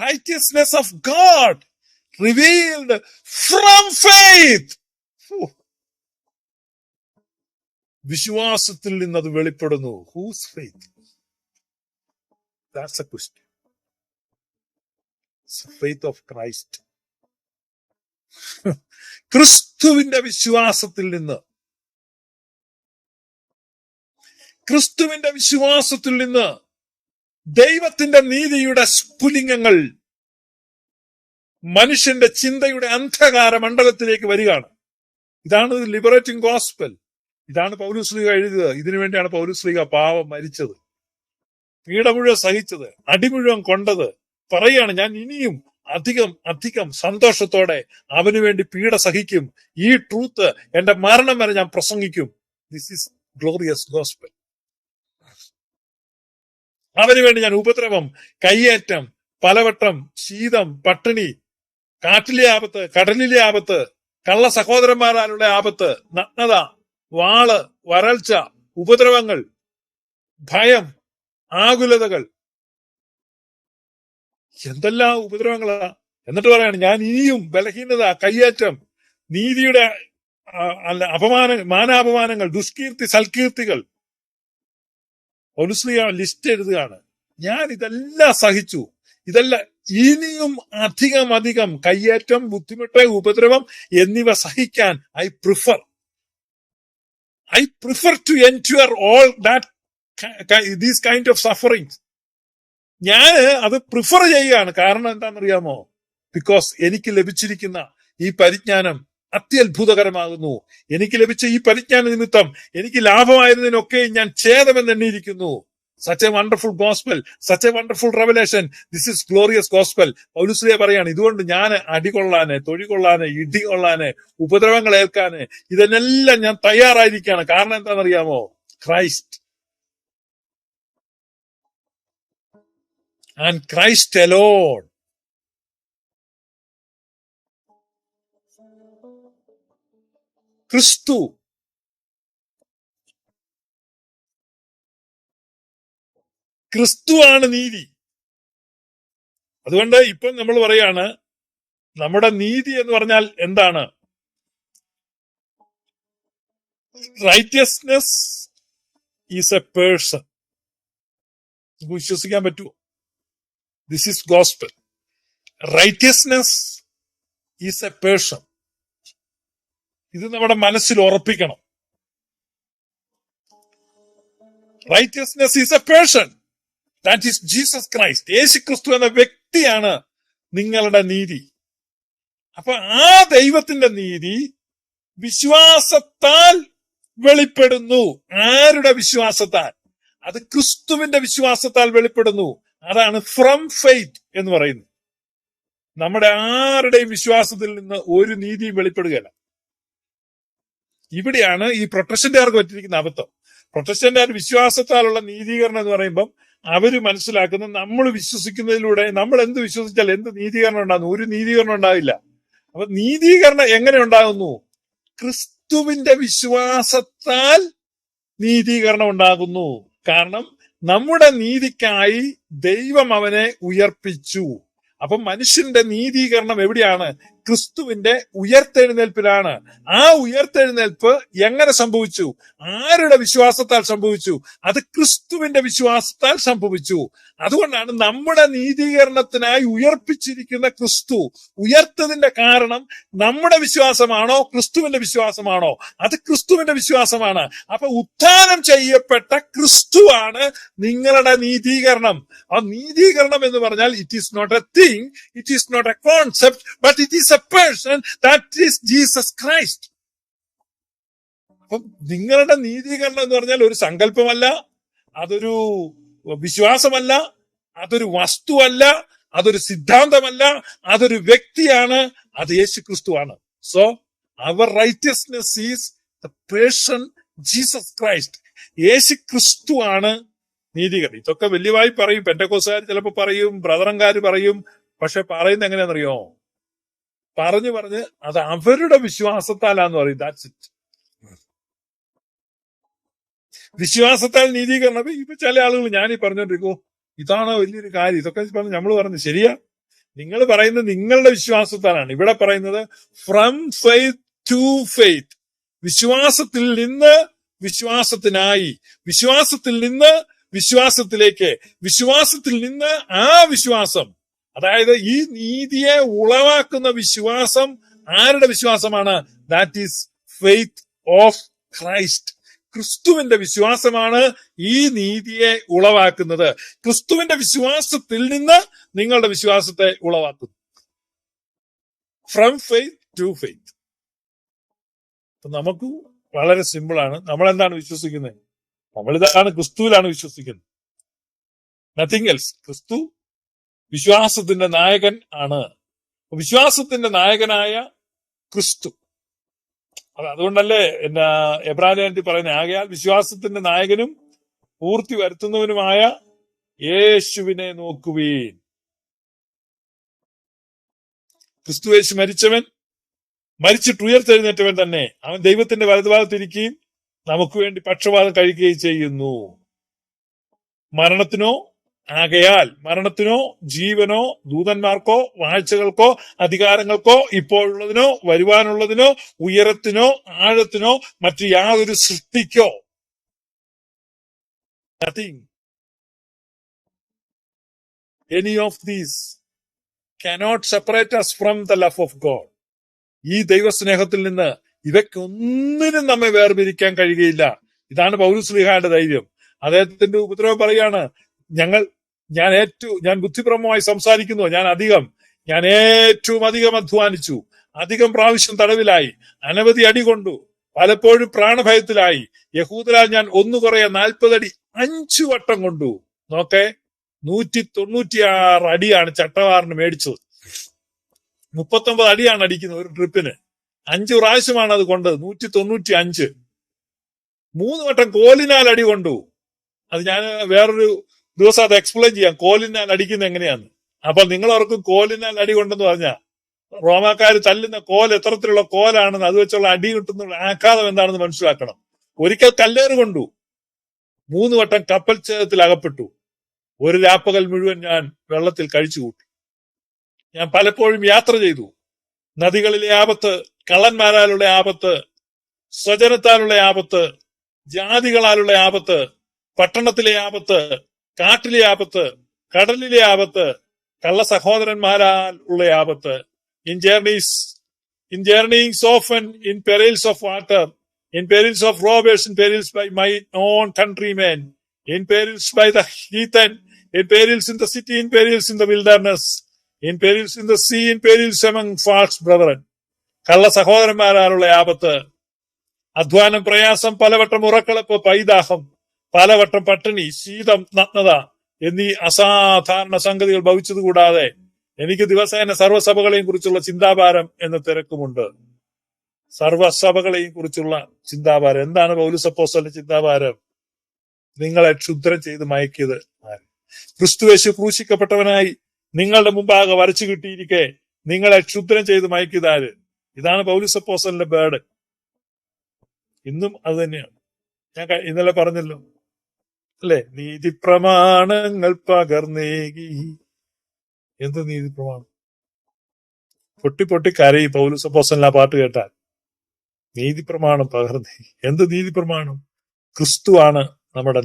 Righteousness of God revealed from faith വിശ്വാസത്തിൽ നിന്ന് അത് വെളിപ്പെടുന്നു whose faith that's a question faith of Christ ക്രിസ്തുവിന്റെ വിശ്വാസത്തിൽ നിന്ന്. ക്രിസ്തുവിന്റെ വിശ്വാസത്തിൽ നിന്ന് ദൈവത്തിന്റെ നീതിയുടെ സ്ഫുലിംഗങ്ങൾ മനുഷ്യന്റെ ചിന്തയുടെ അന്ധകാര മണ്ഡലത്തിലേക്ക് വരികയാണ്. ഇതാണ് ലിബറേറ്റിംഗ് ഗോസ്പൽ ഇതാണ് പൗരശ്രീക എഴുതിയത്. ഇതിനു വേണ്ടിയാണ് പൗലുശ്രീക പാവം മരിച്ചത്. പീഡ മുഴുവൻ സഹിച്ചത് അടി മുഴുവൻ കൊണ്ടത്. പറയാണ് ഞാൻ ഇനിയും അധികം അധികം സന്തോഷത്തോടെ അവന് വേണ്ടി പീഡ സഹിക്കും. ഈ ട്രൂത്ത് എന്റെ മരണം വരെ ഞാൻ പ്രസംഗിക്കും. ദിസ് ഈസ് ഗ്ലോറിയസ് ഗോസ്പൽ അവന് വേണ്ടി ഞാൻ ഉപദ്രവം കയ്യേറ്റം പലവട്ടം ശീതം പട്ടിണി കാട്ടിലെ ആപത്ത് കടലിലെ ആപത്ത് കള്ള സഹോദരന്മാരാലുള്ള ആപത്ത് നഗ്നത വാൾ വരൾച്ച ഉപദ്രവങ്ങൾ ഭയം ആകുലതകൾ. എന്തെല്ലാം ഉപദ്രവങ്ങളാ? എന്നിട്ട് പറയാണ് ഞാൻ ഇനിയും ബലഹീനത കയ്യേറ്റം നീതിയുടെ അല്ല അപമാന മാനാപമാനങ്ങൾ ദുഷ്കീർത്തി സൽകീർത്തികൾ ഒലുസ്ലിയ ലിസ്റ്റ് എഴുതുകയാണ്. ഞാൻ ഇതെല്ലാം സഹിച്ചു. ഇതെല്ലാം ഇനിയും അധികം അധികം കയ്യേറ്റം ബുദ്ധിമുട്ട് ഉപദ്രവം എന്നിവ സഹിക്കാൻ I prefer. I prefer to endure all that these kind of sufferings ഞാൻ അത് പ്രിഫർ ചെയ്യുകയാണ്. കാരണം എന്താണെന്നറിയാമോ? ബിക്കോസ് എനിക്ക് ലഭിച്ചിരിക്കുന്ന ഈ പരിജ്ഞാനം അത്യത്ഭുതകരമാകുന്നു. എനിക്ക് ലഭിച്ച ഈ പരിജ്ഞാന നിമിത്തം എനിക്ക് ലാഭമായിരുന്നതിനൊക്കെ ഞാൻ ഛേദമെന്നെണ്ണിയിരിക്കുന്നു such a wonderful gospel such a wonderful revelation this is glorious gospel പൗലുസ്ലിയ പറയാണ് ഇതുകൊണ്ട് ഞാൻ അടികൊള്ളാന് തൊഴികൊള്ളാന് ഇടി കൊള്ളാന് ഉപദ്രവങ്ങൾ ഏൽക്കാന് ഇതിനെല്ലാം ഞാൻ തയ്യാറായിരിക്കുകയാണ്. കാരണം എന്താണെന്നറിയാമോ? ക്രൈസ്റ്റ് ആൻഡ് ക്രൈസ്റ്റ് അലോൺ ക്രിസ്തു. ക്രിസ്തുവാണ് നീതി. അതുകൊണ്ട് ഇപ്പം നമ്മൾ പറയാണ് നമ്മുടെ നീതി എന്ന് പറഞ്ഞാൽ എന്താണ്? റൈറ്റിയസ്നെസ് ഈസ് എ പേഴ്സൺ വിശ്വസിക്കാൻ പറ്റുമോ this is gospel righteousness is a person ഇത് നമ്മുടെ മനസ്സിൽ ഉറപ്പിക്കണം. Righteousness is a person that is Jesus Christ യേശു ക്രിസ്തു എന്ന വ്യക്തിയാണ് നിങ്ങളുടെ നീതി. അപ്പൊ ആ ദൈവത്തിന്റെ നീതി വിശ്വാസത്താൽ വെളിപ്പെടുന്നു. ആരുടെ വിശ്വാസത്താൽ? അത് ക്രിസ്തുവിന്റെ വിശ്വാസത്താൽ വെളിപ്പെടുന്നു. അതാണ് ഫ്രം ഫെയ്ത്ത് എന്ന് പറയുന്നത്. നമ്മുടെ ആരുടെയും വിശ്വാസത്തിൽ നിന്ന് ഒരു നീതിയും വെളിപ്പെടുകയില്ല. ഇവിടെയാണ് ഈ പ്രൊട്ടസ്റ്റന്റുകാർക്ക് പറ്റിയിരിക്കുന്ന അബദ്ധം. പ്രൊട്ടസ്റ്റന്റുകാർ വിശ്വാസത്താലുള്ള നീതീകരണം എന്ന് പറയുമ്പം അവർ മനസ്സിലാക്കുന്ന നമ്മൾ വിശ്വസിക്കുന്നതിലൂടെ നമ്മൾ എന്ത് വിശ്വസിച്ചാൽ എന്ത് നീതീകരണം ഉണ്ടാകുന്നു? ഒരു നീതീകരണം ഉണ്ടാവില്ല. അപ്പൊ നീതീകരണം എങ്ങനെ ഉണ്ടാകുന്നു? ക്രിസ്തുവിന്റെ വിശ്വാസത്താൽ നീതീകരണം ഉണ്ടാകുന്നു. കാരണം നമ്മുടെ നീതിക്കായി ദൈവം അവനെ ഉയർപ്പിച്ചു. അപ്പൊ മനുഷ്യന്റെ നീതീകരണം എവിടെയാണ്? ക്രിസ്തുവിന്റെ ഉയർത്തെഴുന്നേൽപ്പിലാണ്. ആ ഉയർത്തെഴുന്നേൽപ്പ് എങ്ങനെ സംഭവിച്ചു? ആരുടെ വിശ്വാസത്താൽ സംഭവിച്ചു? അത് ക്രിസ്തുവിന്റെ വിശ്വാസത്താൽ സംഭവിച്ചു. അതുകൊണ്ടാണ് നമ്മുടെ നീതീകരണത്തിനായി ഉയർപ്പിച്ചിരിക്കുന്ന ക്രിസ്തു ഉയർത്തതിന്റെ കാരണം നമ്മുടെ വിശ്വാസമാണോ ക്രിസ്തുവിന്റെ വിശ്വാസമാണോ? അത് ക്രിസ്തുവിന്റെ വിശ്വാസമാണ്. അപ്പൊ ഉത്ഥാനം ചെയ്യപ്പെട്ട ക്രിസ്തുവാണ് നിങ്ങളുടെ നീതീകരണം. ആ നീതീകരണം എന്ന് പറഞ്ഞാൽ it is not a thing it is not a concept but it is a person that is Jesus Christ. അപ്പം നിങ്ങളുടെ നീതീകരണം എന്ന് പറഞ്ഞാൽ ഒരു സങ്കല്പമല്ല അതൊരു വിശ്വാസമല്ല അതൊരു വസ്തുവല്ല അതൊരു സിദ്ധാന്തമല്ല അതൊരു വ്യക്തിയാണ് അത് യേശു ക്രിസ്തുവാണ് so our righteousness is the person Jesus Christ യേശു ക്രിസ്തുവാണ് നീതികരണം. ഇതൊക്കെ വലിയവായി പറയും പെൻഡക്കോസുകാർ ചിലപ്പോൾ പറയും ബ്രദറങ്കാർ പറയും പക്ഷെ പറയുന്നത് എങ്ങനെയാണെന്നറിയോ? പറഞ്ഞു പറഞ്ഞ് അത് അവരുടെ വിശ്വാസത്താലാന്ന് പറയും. ദാറ്റ്സ് ഇറ്റ് വിശ്വാസത്താൽ നീതീകരണം. ഇപ്പൊ ചില ആളുകൾ ഞാനീ പറഞ്ഞോണ്ടിരിക്കോ ഇതാണോ വലിയൊരു കാര്യം? ഇതൊക്കെ പറഞ്ഞു നമ്മൾ പറഞ്ഞു ശരിയാ. നിങ്ങൾ പറയുന്നത് നിങ്ങളുടെ വിശ്വാസത്താലാണ്. ഇവിടെ പറയുന്നത് ഫ്രം ഫെയ്ത്ത് ടു ഫെയ്ത്ത് വിശ്വാസത്തിൽ നിന്ന് വിശ്വാസത്തിനായി. വിശ്വാസത്തിൽ നിന്ന് വിശ്വാസത്തിലേക്ക്. വിശ്വാസത്തിൽ നിന്ന് ആ വിശ്വാസം അതായത് ഈ നീതിയെ ഉളവാക്കുന്ന വിശ്വാസം ആരുടെ വിശ്വാസമാണ്? That is faith of Christ ക്രിസ്തുവിന്റെ വിശ്വാസമാണ് ഈ നീതിയെ ഉളവാക്കുന്നത്. ക്രിസ്തുവിന്റെ വിശ്വാസത്തിൽ നിന്ന് നിങ്ങളുടെ വിശ്വാസത്തെ ഉളവാക്കുന്നു. ഫ്രം ഫെയ്ത്ത് ടു ഫെയ്ത്ത് നമുക്ക് വളരെ സിമ്പിൾ ആണ് നമ്മൾ എന്താണ് വിശ്വസിക്കുന്നത്? നമ്മൾ ഇതാണ് ക്രിസ്തുവിലാണ് വിശ്വസിക്കുന്നത്. നത്തിങ് എൽസ് ക്രിസ്തു വിശ്വാസത്തിന്റെ നായകൻ ആണ്. വിശ്വാസത്തിന്റെ നായകനായ ക്രിസ്തു. അത് അതുകൊണ്ടല്ലേ എന്നാ എബ്രാഹിം പറയുന്നത് ആകയാൽ വിശ്വാസത്തിന്റെ നായകനും പൂർത്തി വരുത്തുന്നവനുമായ യേശുവിനെ നോക്കുവീൻ. ക്രിസ്തു യേശു മരിച്ചവൻ മരിച്ചിട്ട് ഉയർത്തെഴുന്നേറ്റവൻ തന്നെ. അവൻ ദൈവത്തിന്റെ വലതുഭാഗത്തിരിക്കുകയും നമുക്ക് വേണ്ടി പക്ഷപാതം കഴിക്കുകയും ചെയ്യുന്നു. മരണത്തിനോ ആകയാൽ മരണത്തിനോ ജീവനോ ദൂതന്മാർക്കോ വാഴ്ചകൾക്കോ അധികാരങ്ങൾക്കോ ഇപ്പോഴുള്ളതിനോ വരുവാനുള്ളതിനോ ഉയരത്തിനോ ആഴത്തിനോ മറ്റു യാതൊരു സൃഷ്ടിക്കോ. Nothing any of these cannot separate us from the love of God ഈ ദൈവസ്നേഹത്തിൽ നിന്ന് ഇവയ്ക്കൊന്നിനും നമ്മെ വേർപിരിക്കാൻ കഴിയുകയില്ല. ഇതാണ് പൗരസ്ലിഹാന്റെ ധൈര്യം. അദ്ദേഹത്തിന്റെ ഉപദ്രവം പറയാണ് ഞങ്ങൾ ഞാൻ ഏറ്റവും ഞാൻ ബുദ്ധിപ്രമമായി സംസാരിക്കുന്നു. ഞാൻ അധികം ഞാൻ ഏറ്റവും അധികം അധ്വാനിച്ചു. അധികം പ്രാവശ്യം തടവിലായി. അനവധി അടി കൊണ്ടു. പലപ്പോഴും പ്രാണഭയത്തിലായി. യഹൂദരാൽ ഞാൻ ഒന്നു കുറയെ നാൽപ്പതടി അഞ്ചു വട്ടം കൊണ്ടു. നോക്കെ നൂറ്റി തൊണ്ണൂറ്റിയാറ് അടിയാണ് ചട്ടവാറിന് മേടിച്ചത്. മുപ്പത്തൊമ്പത് അടിയാണ് അടിക്കുന്നത് ഒരു ട്രിപ്പിന്. അഞ്ചു പ്രാവശ്യമാണ് അത് കൊണ്ടത്. നൂറ്റി തൊണ്ണൂറ്റി അഞ്ച് മൂന്ന് വട്ടം കോലിനാൽ അടി കൊണ്ടു. അത് ഞാൻ വേറൊരു ദിവസം അത് എക്സ്പ്ലെയിൻ ചെയ്യാം. കോലിനാൽ അടിക്കുന്ന എങ്ങനെയാണ്? അപ്പൊ നിങ്ങൾ ഓർക്കും കോലിനാൽ അടി കൊണ്ടെന്ന് പറഞ്ഞാ റോമാക്കാർ തല്ലുന്ന കോൽ എത്തരത്തിലുള്ള കോലാണെന്ന് അത് വെച്ചുള്ള അടി കിട്ടുന്ന ആഘാതം എന്താണെന്ന് മനസ്സിലാക്കണം. ഒരിക്കൽ കല്ലേറ് കൊണ്ടു. മൂന്ന് വട്ടം കപ്പൽ ഛേദത്തിൽ അകപ്പെട്ടു. ഒരു രാപ്പകൽ മുഴുവൻ ഞാൻ വെള്ളത്തിൽ കഴിച്ചു കൂട്ടി. ഞാൻ പലപ്പോഴും യാത്ര ചെയ്തു. നദികളിലെ ആപത്ത് കള്ളന്മാരാലുള്ള ആപത്ത് സ്വജനത്താലുള്ള ആപത്ത് ജാതികളാലുള്ള ആപത്ത് പട്ടണത്തിലെ ആപത്ത് കാട്ടിലെ ആപത്ത് കടലിലെ ആപത്ത് കള്ള സഹോദരന്മാരാൽ ഉള്ള ആപത്ത്. In journeys in journeyings often in perils of water in perils of robbers in perils by my own countrymen in perils by the heathen in perils in the city in perils in the wilderness in perils in the sea in perils among false brethren കള്ള സഹോദരന്മാരാലുള്ള ആപത്ത്. അധ്വാനം പ്രയാസം പലവട്ടം ഉറക്കളപ്പ് പൈദാഹം പലവട്ടം പട്ടിണി ശീതം നഗ്നത എന്നീ അസാധാരണ സംഗതികൾ ഭവിച്ചത് കൂടാതെ എനിക്ക് ദിവസേന സർവസഭകളെയും കുറിച്ചുള്ള ചിന്താഭാരം എന്ന തിരക്കുമുണ്ട്. സർവസഭകളെയും കുറിച്ചുള്ള ചിന്താഭാരം. എന്താണ് പൗലുസപ്പോസ്റ്റലിന്റെ ചിന്താഭാരം? നിങ്ങളെ ക്ഷുദ്രം ചെയ്ത് മയക്കിയത് ക്രിസ്തുവേശു ക്രൂശിക്കപ്പെട്ടവനായി നിങ്ങളുടെ മുമ്പാകെ വരച്ചു കിട്ടിയിരിക്കെ നിങ്ങളെ ക്ഷുദ്രം ചെയ്ത് മയക്കിയതാര് ഇതാണ് പൗലുസപ്പോസ്റ്റലിന്റെ ബേഡ്. ഇന്നും അത് തന്നെയാണ്. ഞാൻ ഇന്നലെ പറഞ്ഞല്ലോ അല്ലെ? നീതി പ്രമാണങ്ങൾ പകർന്നേകി. എന്ത് നീതി പ്രമാണം പൊട്ടി പൊട്ടി കരയി പൗലുസപ്പോസ്റ്റലിന് ആ പാട്ട് കേട്ടാൽ. നീതി പ്രമാണം പകർന്നേകി. എന്ത് നീതി പ്രമാണം ക്രിസ്തുവാണ് നമ്മുടെ